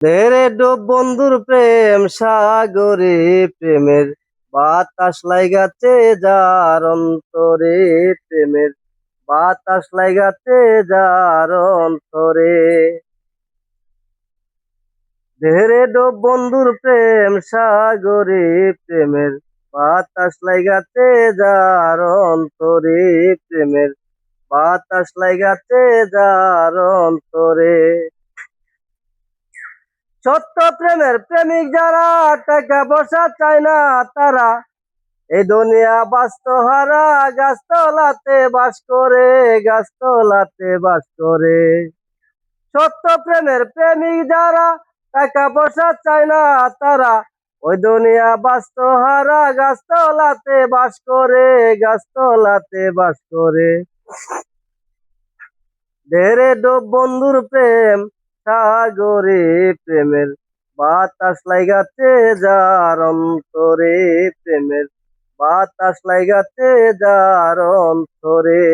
ধেরে ডোব বন্ধুর প্রেম, সাগরে প্রেমের বাতাস লাইগাছে যার অন্তরে প্রেমের বাতাস লাইগাছে যার অন্তরে। ধেরে ডোব বন্ধুর প্রেম, সাগরে প্রেমের বাতাস লাইগাছে যার অন্তরে প্রেমের বাতাস লাইগাছে যার অন্তরে। সত্য প্রেমের প্রেমিক যারা টাকা পয়সা চায় না তারা এই দুনিয়া বাস্তহারা গাছতলাতে বাস করে, গাছতলাতে বাস করে। সত্য প্রেমের প্রেমিক যারা টাকা পয়সা চায় না তারা ওই দুনিয়া বাস্তহারা গাছতলাতে বাস করে, গাছতলাতে বাস করে। ধেরে ডোব বন্ধুর প্রেম সাগরে প্রেমের বাতাস লাইগাতে যার অন্তরে প্রেমের বাতাস লাইগাতে যার অন্তরে।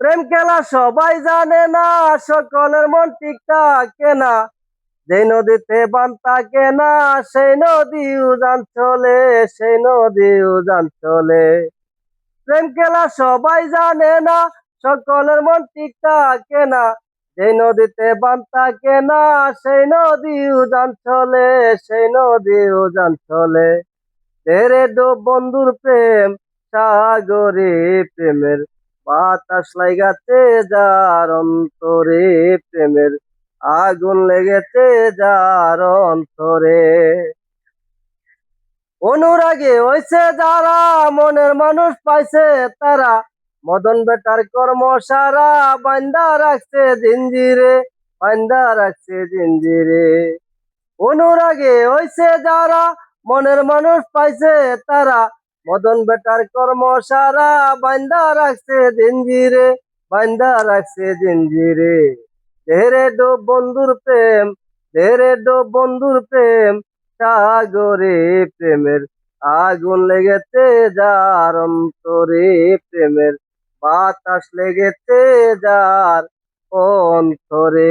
প্রেম খেলা সবাই জানে না, সকলের মন ঠিক থাকে না। যে নদীতে বান থাকে না, সেই নদী উজান চলে, সেই নদী উজান চলে। প্রেম খেলা সবাই জানে না, সকলের মন ঠিক থাকে না। যে নদীতে বান থাকে না, সেই নদী উজান চলে, সেই নদী উজান চলে। তেরে ডোব বন্ধুর প্রেম, সাগরে প্রেমের বাতাস লাগাতে যার অন্তরে প্রেমের আগুন লেগেছে যার অন্তরে। অনুরাগে হইছে যারা, মনের মানুষ পাইছে তারা। মদন বেটার কর্ম সারা বান্দা রাখছে জিঞ্জিরে, বান্দা রাখছে জিঞ্জিরে। অনুরাগে হইছে যারা, মনের মানুষ পাইছে তারা। মদন বেটার কর্ম সারা বান্দা রাখছে জিঞ্জিরে, বান্দা রাখছে জিঞ্জিরে। ধেরে ডো বন্ধুর প্রেম ধেরে ডো বন্ধুর প্রেম, সাগরে প্রেমের আগুন লেগেছে যার অন্তরে প্রেমের বাতাস লেগেছে যার অন্তরে।